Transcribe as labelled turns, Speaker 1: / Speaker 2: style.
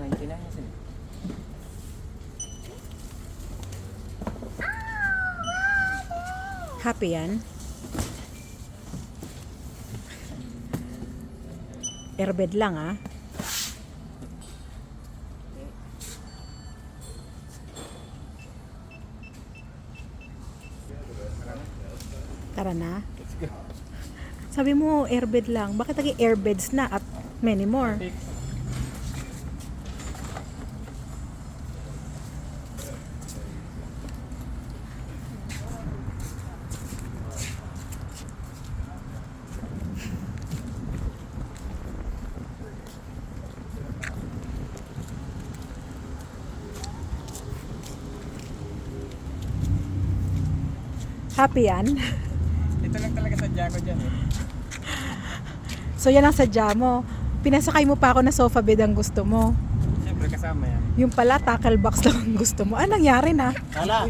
Speaker 1: 99 na sila.
Speaker 2: Happy yan? Airbed lang ah. Tara na. Sabi mo airbed lang. Bakit naging airbeds na at many more? Happy yan?
Speaker 1: Ito lang talaga sa Jago dyan eh.
Speaker 2: So yan ang sadya mo. Pinasakay mo pa ako na sofa bed ang gusto mo.
Speaker 1: Siyempre kasama yan.
Speaker 2: Yung pala tackle box lang ang gusto mo. Ah, nangyari na.
Speaker 1: Kala,